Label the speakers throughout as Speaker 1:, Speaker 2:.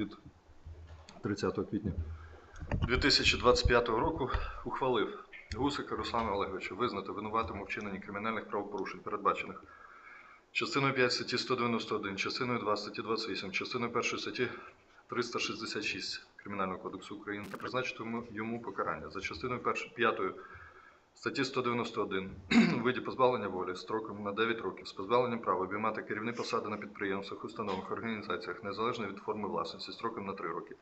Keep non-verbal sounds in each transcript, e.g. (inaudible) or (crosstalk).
Speaker 1: від 30 квітня 2025 року ухвалив Гусика Руслана Олеговича визнати винуватим у вчиненні кримінальних правопорушень, передбачених частиною 5 статті 191, частиною 2 статті 28, частиною 1 статті 366 Кримінального кодексу України та призначити йому- покарання. За частиною 5 статті 191 (clears throat) у виді позбавлення волі строком на 9 років з позбавленням права обіймати керівні посади на підприємствах, установах, організаціях незалежно від форми власності строком на 3 роки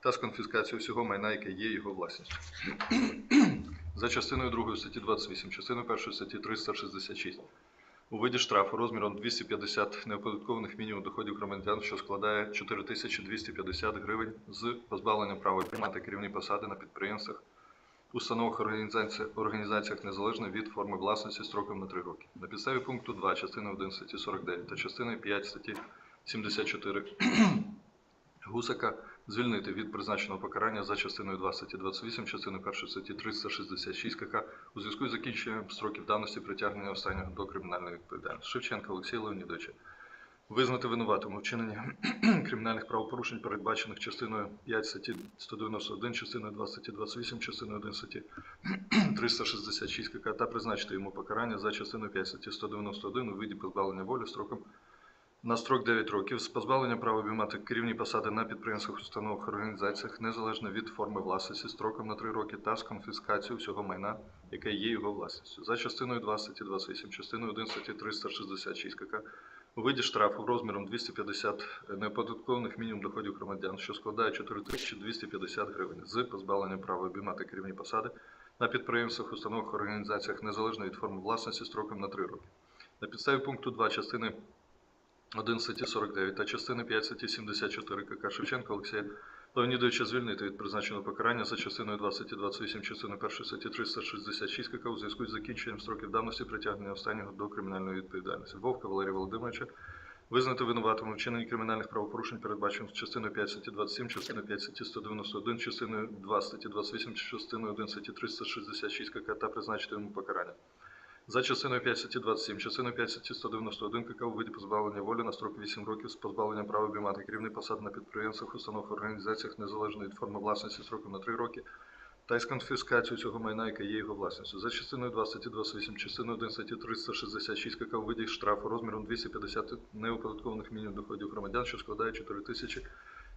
Speaker 1: та з конфіскацією всього майна, яке є його власністю. (clears throat) За частиною 2 статті 28, частиною 1 статті 366 у виді штрафу розміром 250 неоподаткованих мінімум доходів громадян, що складає 4250 гривень з позбавленням права приймати керівні посади на підприємствах, установах організаціях, незалежно від форми власності строком на 3 роки. На підставі пункту 2 частини 1 статті 49 та частини 5 статті 74 (clears throat) Гусака звільнити від призначеного покарання за частиною 2 статті 28, частиною 1 статті 366 КК у зв'язку з закінченням строків давності притягнення останнього до кримінальної відповідальності. Шевченка Олексія Леонідовича. Визнати винуватим у вчиненні (clears throat) кримінальних правопорушень, передбачених частиною 5 статті 191, частиною 2 статті 28, частиною 1 статті (clears throat) 366 КК та призначити йому покарання за частиною 5 статті 191 у виді позбавлення волі строком на строк 9 років з позбавленням права обіймати керівні посади на підприємствах, установах, організаціях незалежно від форми власності строком на 3 роки та з конфіскацією всього майна, яке є його власністю. За частиною 2 статті 28, частиною 1 статті 366 КК у виді штрафу розміром 250 неоподаткованих мінімум доходів громадян, що складає 4250 гривень з позбавлення права обіймати керівні посади на підприємствах, установах, організаціях незалежно від форми власності строком на 3 роки. На підставі пункту 2 частини 1 статті 49 та частини 5 статті 74 КК Шевченка Олексія Леонідовича звільнити від призначеного покарання за частиною 2 статті 28, частиною 1 статті 366 КК у зв'язку з закінченням строків давності притягнення останнього до кримінальної відповідальності. Вовка Валерія Володимировича визнати винуватим у вчиненні кримінальних правопорушень, передбачених частиною 5 статті 27, частиною 5 статті 191, частиною 2 статті 28, частиною 1 статті 366 КК та призначити йому покарання. За частиною 5 статті 27, частиною 5 статті 191 КК у виді позбавлення волі на строк 8 років з позбавленням права обіймати керівний посад на підприємствах, установах, організаціях незалежно від форми власності строком на 3 роки та із конфіскацією цього майна, яке є його власністю. За частиною 2 статті 28, частиною 1 статті 366 КК у виді штрафу розміром 250 неоподаткованих мінімум доходів громадян, що складає 4 тисячі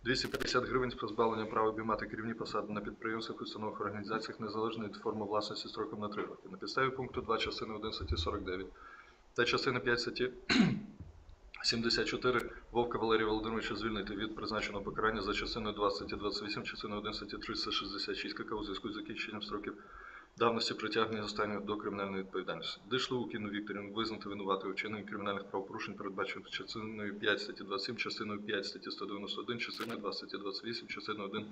Speaker 1: 250 гривень з позбавленням права обіймати керівні посади на підприємствах, установах, організаціях незалежно від форми власності строком на 3 роки. На підставі пункту 2 частини 1 статті 49 та частини 5 статті (clears throat) 74 Вовка Валерія Володимировича звільнити від призначеного покарання за частиною 2 статті 28, частиною 1 статті 366 КК у зв'язку з закінченням строків давності притягнення останнього до кримінальної відповідальності. Дишлову Кіну Вікторівну визнати винувати у кримінальних правопорушень, передбачених частиною 5 статті 27, частиною 5 статті 191, частиною 2 статті 28, частиною 1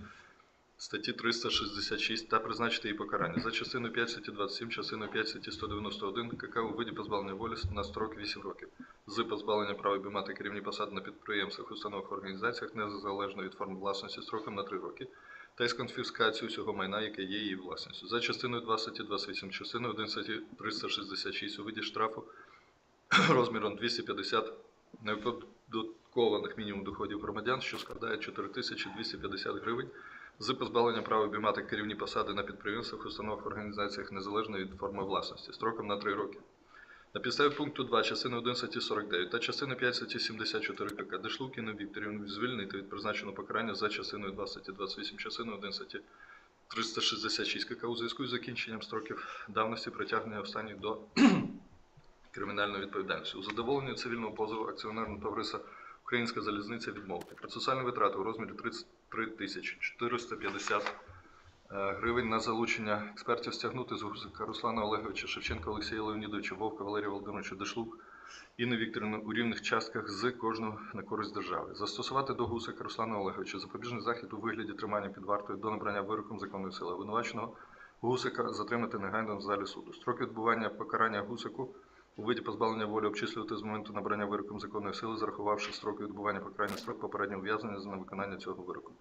Speaker 1: статті 366 та призначити їй покарання. За частиною 5 статті 27, частиною 5 статті 191 КК у виді позбавлення волі на строк 8 років. З позбавлення права обіймати керівні посади на підприємствах, установах, організаціях незалежно від форми власності строком на 3 роки та із конфіскацією всього майна, яке є її власністю. За частиною 2 статті 28, частиною 1 статті 366 у виді штрафу (clears throat) розміром 250 неоподаткованих мінімум доходів громадян, що складає 4250 гривень, з позбавленням права обіймати керівні посади на підприємствах, установах, організаціях незалежно від форми власності строком на 3 роки. На підставі пункту 2 частини 1 статті 49 та частини 5 статті 74 КК Дешлукіну Вікторівну звільнити від призначеного покарання за частиною 2 статті 28, частиною 1 статті 366 КК у зв'язку з закінченням строків давності притягнення останніх до (clears throat) кримінальної відповідальності. У задоволенні цивільного позову акціонерного товариства Українська залізниця відмовити. Процесуальні витрати у розмірі 33 тисячі 450 е, гривень на залучення експертів стягнути з Гусика Руслана Олеговича, Шевченка Олексія Леонідовича, Вовка Валерія Володимировича Дешлук, Інни Вікторівни у рівних частках з кожного на користь держави. Застосувати до Гусика Руслана Олеговича запобіжний захід у вигляді тримання під вартою до набрання вироком законної сили обвинуваченого Гусика затримати негайно в залі суду. Строки відбування покарання Гусику у виді позбавлення волі обчислювати з моменту набрання вироком законної сили, зарахувавши строки відбування покарання строк попереднього ув'язнення за невиконання цього вироку.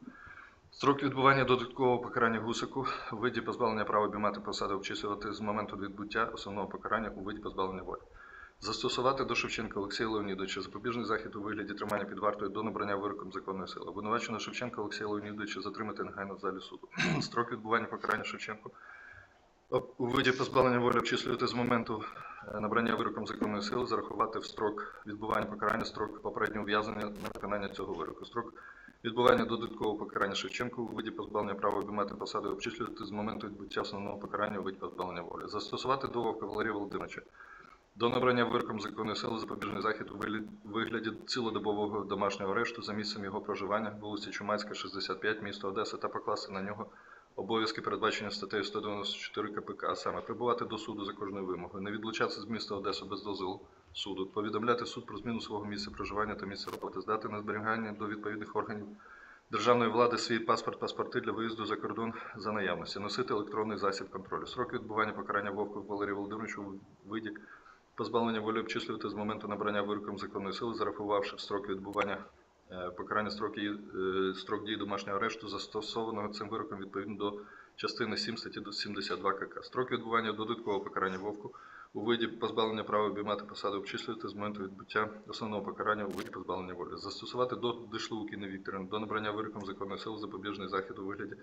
Speaker 1: Строк відбування додаткового покарання гусику у виді позбавлення права обіймати посади обчислювати з моменту відбуття основного покарання у виді позбавлення волі. Застосувати до Шевченка Олексія Леонідовича запобіжний захід у вигляді тримання під вартою до набрання вироком законної сили. Обвинувачено Шевченка Олексія Леонідовича затримати негайно в залі суду. (clears throat) Строк відбування покарання Шевченку у виді позбавлення волі обчислювати з моменту е, набрання вироком законної сили, зарахувати в строк відбування покарання строк попереднього ув'язнення на виконання цього вироку. Строк відбування додаткового покарання Шевченку у виді позбавлення права обіймати посади обчислювати з моменту відбуття основного покарання у виді позбавлення волі. Застосувати довго Валерія Володимировича до набрання вироком законної сили запобіжний захід у вигляді- цілодобового домашнього арешту за місцем його проживання, вулиця Чумацька, 65, місто Одеса, та покласти на нього обов'язки, передбачені статтею 194 КПК, а саме прибувати до суду за кожною вимогою, не відлучатися з міста Одеса без дозволу суду, повідомляти суд про зміну свого місця проживання та місця роботи, здати на зберігання до відповідних органів державної влади свій паспорт, паспорти для виїзду за кордон за наявності, носити електронний засіб контролю. Срок відбування покарання Вовку Валерію Володимировичу у виді позбавлення волі обчислювати з моменту набрання вироком законної сили, зарахувавши в строк відбування покарання строки, е, строк дії домашнього арешту, застосованого цим вироком відповідно до частини 7 статті 72 КК. Строк відбування додаткового покарання Вовку у виді позбавлення права обіймати посади обчислювати з моменту відбуття основного покарання у виді позбавлення волі. Застосувати до Дишлуки Інни Вікторівни до набрання вироком законної сили запобіжний захід у вигляді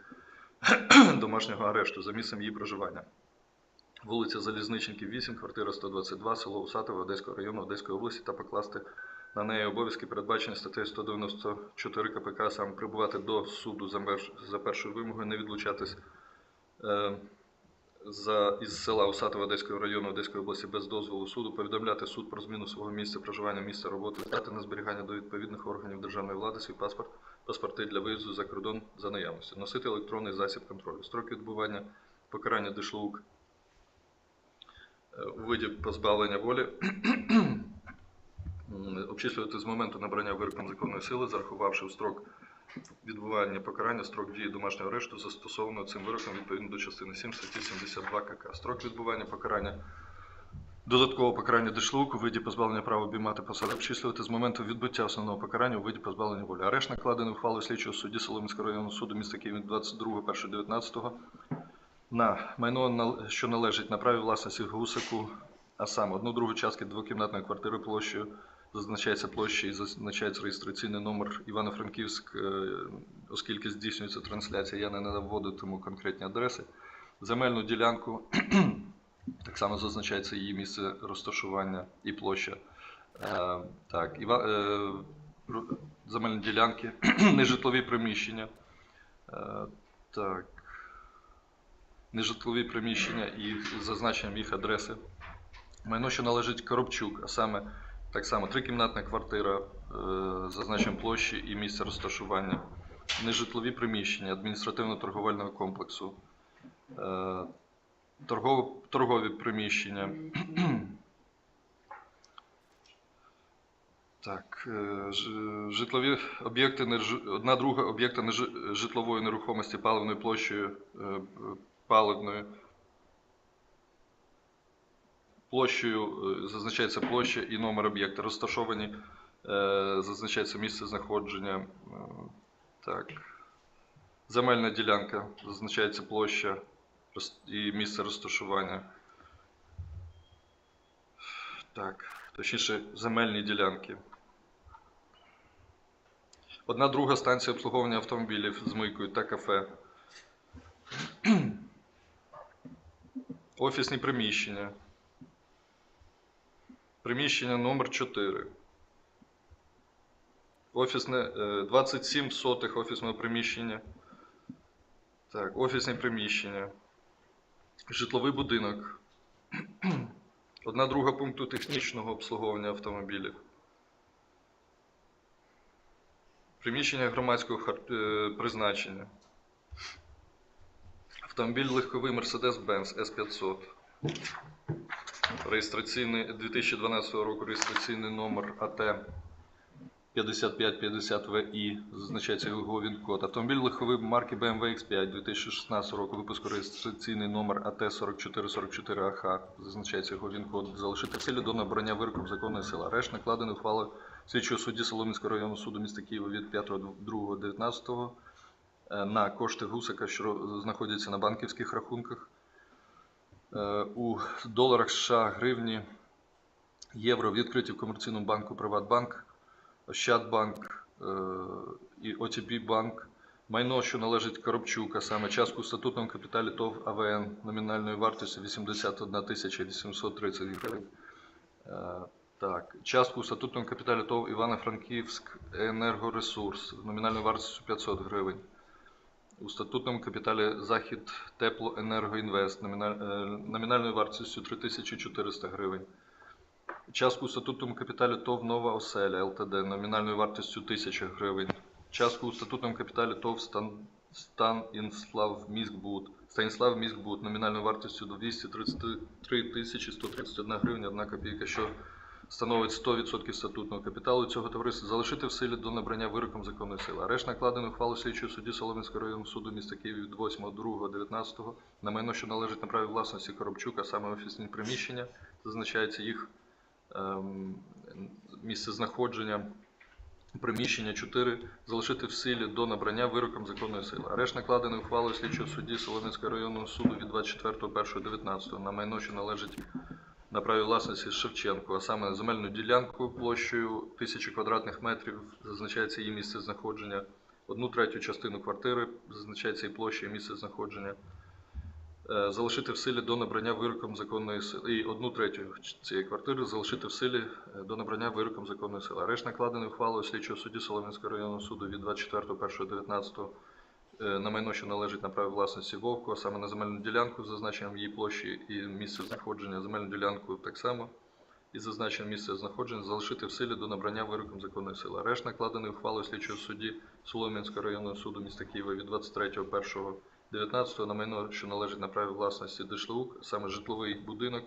Speaker 1: (clears throat) домашнього арешту за місцем її проживання. Вулиця Залізничників, 8, квартира 122, село Усатове Одеського району Одеської області та покласти на неї обов'язки, передбачені статтею 194 КПК, саме прибувати до суду за, меж- за першою вимогою, не відлучатись е, за, із села Усатове Одеського району Одеської області без дозволу суду, повідомляти суд про зміну свого місця проживання, місця роботи, здати на зберігання до відповідних органів державної влади свій паспорт, паспорти для виїзду за кордон за наявності, носити електронний засіб контролю. Строк відбування покарання Дишлук е, у виді позбавлення волі обчислювати з моменту набрання вироком законної сили, зарахувавши в строк відбування покарання, строк дії домашнього арешту, застосованого цим вироком відповідно до частини 7 статті 72 КК. Строк відбування покарання Додаткового покарання Дешлук у виді позбавлення права обіймати посади обчислювати з моменту відбуття основного покарання у виді позбавлення волі. Арешт накладений ухвалою слідчого судді Соломінського районного суду міста Києва 22.1.19 на майно, що належить на праві власності Гусаку, а саме одну другу частки двокімнатної квартири площею, зазначається площа і зазначається реєстраційний номер Івано-Франківськ, е, оскільки здійснюється трансляція, я не наводитиму конкретні адреси. Земельну ділянку, (clears throat) так само зазначається її місце розташування і площа. Е, так, е, земельні ділянки, (clears throat) нежитлові приміщення. Так нежитлові приміщення і з зазначенням їх адреси. Майно, що належить Коробчук, а саме так само трикімнатна квартира е, з зазначенням площі і місця розташування, нежитлові приміщення адміністративно-торговельного комплексу, е, торгові приміщення. (clears throat) Так, е, житлові об'єкти, одна друга об'єкта житлової нерухомості паливною площею паливною. Площею е, зазначається площа і номер об'єкта. Розташовані, е, зазначається місце знаходження. е, Так. Земельна ділянка, зазначається площа і місце розташування. Так, точніше, земельні ділянки. Одна друга станція обслуговування автомобілів з мийкою та кафе. Офісні приміщення. Приміщення номер 4. Офісне е, 27 сотих офісного приміщення. Так, офісне приміщення. Житловий будинок. (clears throat) Одна друга пункту технічного обслуговування автомобілів. Приміщення громадського хар- е, призначення. Автомобіль легковий Mercedes-Benz S500. Реєстраційний 2012 року реєстраційний номер АТ 5550VI, зазначається його він-код. Автомобіль легковий марки BMW X5 2016 року випуску реєстраційний номер АТ 4444АХ, зазначається його він-код. Залишити цілі до набрання вироком законної сили. Арешт накладений ухвалою слідчого судді Соломінського районного суду міста Києва від 5.2.19 е, на кошти Гусака, що знаходяться на банківських рахунках. Е, У доларах США, гривні євро відкриті в комерційному банку Приватбанк, Ощадбанк е, і ОТБ банк. Майно, що належить Коробчук, а саме частку в статутному капіталі ТОВ АВН номінальною вартістю 81 тисяча 830 гривень. Е, Так, частку в статутному капіталі ТОВ Івано-Франківськ енергоресурс номінальною вартістю 500 гривень. У статутному капіталі Захід Теплоенергоінвест е, номінальною вартістю 3400 гривень. Частку у статутному капіталі ТОВ Нова Оселя ЛТД номінальною вартістю 1000 гривень. Частку у статутному капіталі ТОВ Стан, Станіслав Міськбуд, Станіслав Міськбуд номінальною вартістю 233 тисячі 131 гривня 1 копійка, що становить 100% статутного капіталу цього товариства, залишити в силі до набрання вироком законної сили. Арешт накладений ухвалу слідчого судді Солом'янського районного суду міста Києва від 8.2.19 на майно, що належить на праві власності Коробчука, саме офісні приміщення, зазначається їх ем, місце знаходження. Приміщення 4 залишити в силі до набрання вироком законної сили. Арешт накладений ухвалою слідчого судді Солонецького районного суду від 24.01.19 на майно, що належить на праві власності Шевченку, а саме земельну ділянку площею 1000 квадратних метрів, зазначається її місце знаходження, одну третю частину квартири, зазначається її площа і місце знаходження. Е, Залишити в силі до набрання вироком законної сили і одну третю цієї квартири залишити в силі е, до набрання вироком законної сили. Арешт накладений ухвалою слідчого судді Солом'янського районного суду від 24.01.19 е, на майно, що належить на праві власності Вовку, саме на земельну ділянку з зазначенням її площі і місце знаходження, земельну ділянку так само із зазначенням місця знаходження залишити в силі до набрання вироком законної сили. Арешт накладений ухвалою слідчого судді Солом'янського районного суду міста Києва від 23.01. 19 на майно, що належить на праві власності ДШЛУК, саме житловий будинок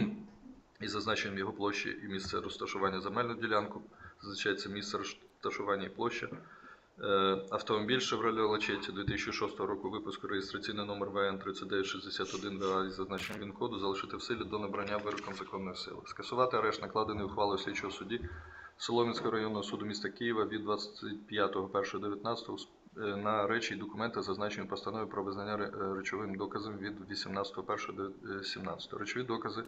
Speaker 1: (clears throat) із зазначенням його площі і місце розташування земельну ділянку, зазначається місце розташування і площа. Е, Автомобіль Chevrolet Lachetti 2006 року випуску реєстраційний номер ВН 3961 ВА із зазначенням ВІН-коду залишити в силі до набрання вироком законної сили. Скасувати арешт, накладений ухвалою слідчого судді Солом'янського районного суду міста Києва від 25.01.19 е, на речі і документи, зазначені в про визнання е, речовим доказом від 18.01.17. Речові докази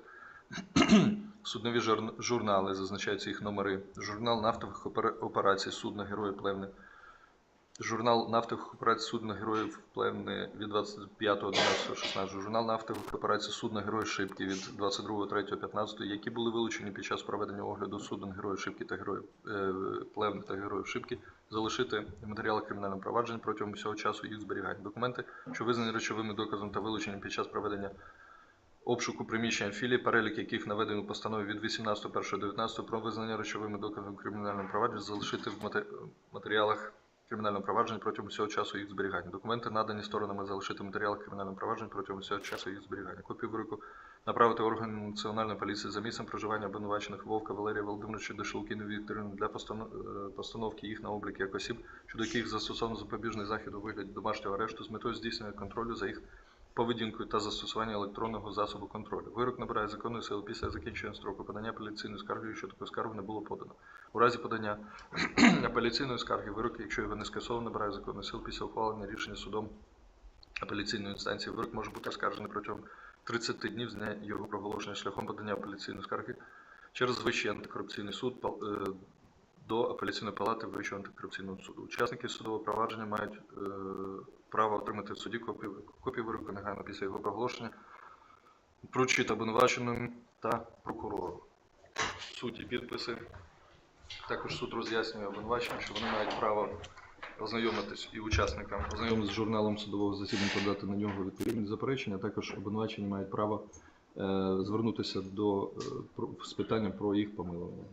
Speaker 1: Суднові журнали, зазначаються їх номери. Журнал нафтових операцій судна Герої Плевни. Журнал нафтових операцій судна Героїв Плевни від 25.11.16. Журнал нафтових операцій судна Герої Шипки від 22.03.15, які були вилучені під час проведення огляду суден Героїв Шипки та Героїв е, та Героїв Шипки, залишити матеріали кримінального провадження протягом всього часу їх зберігання. Документи, що визнані речовими доказами та вилучені під час проведення обшуку приміщення філії, перелік яких наведений у постанові від 18.01.19 про визнання речовими доказами кримінального провадження, залишити в мате- матеріалах кримінального провадження протягом всього часу їх зберігання. Документи, надані сторонами, залишити матеріал кримінального провадження протягом всього часу їх зберігання. Копію вироку направити органи національної поліції за місцем проживання обвинувачених Вовка Валерія Володимировича Дешелкіна Вікторівни для е, постановки їх на облік як осіб, щодо яких застосовано запобіжний захід у вигляді домашнього арешту з метою здійснення контролю за їх поведінкою та застосування електронного засобу контролю. Вирок набирає законної сили після закінчення строку подання апеляційної скарги, якщо таку скаргу не було подано. У разі подання (clears throat) апеляційної скарги, вирок, якщо його не скасовано, набирає законної сили після ухвалення рішення судом апеляційної інстанції. Вирок може бути оскаржений протягом 30 днів з дня його проголошення шляхом подання апеляційної скарги через Вищий антикорупційний суд е, до апеляційної палати Вищого антикорупційного суду. Учасники судового провадження мають е, право отримати в суді копію, копію вироку негайно після його проголошення, вручити обвинуваченим та прокурору. Суті підписи. Також суд роз'яснює обвинуваченням, що вони мають право ознайомитись і учасникам ознайомитися з журналом судового засідання подати на нього відповідні заперечення. Також обвинувачені мають право е, звернутися до е, про- з питанням про їх помилування.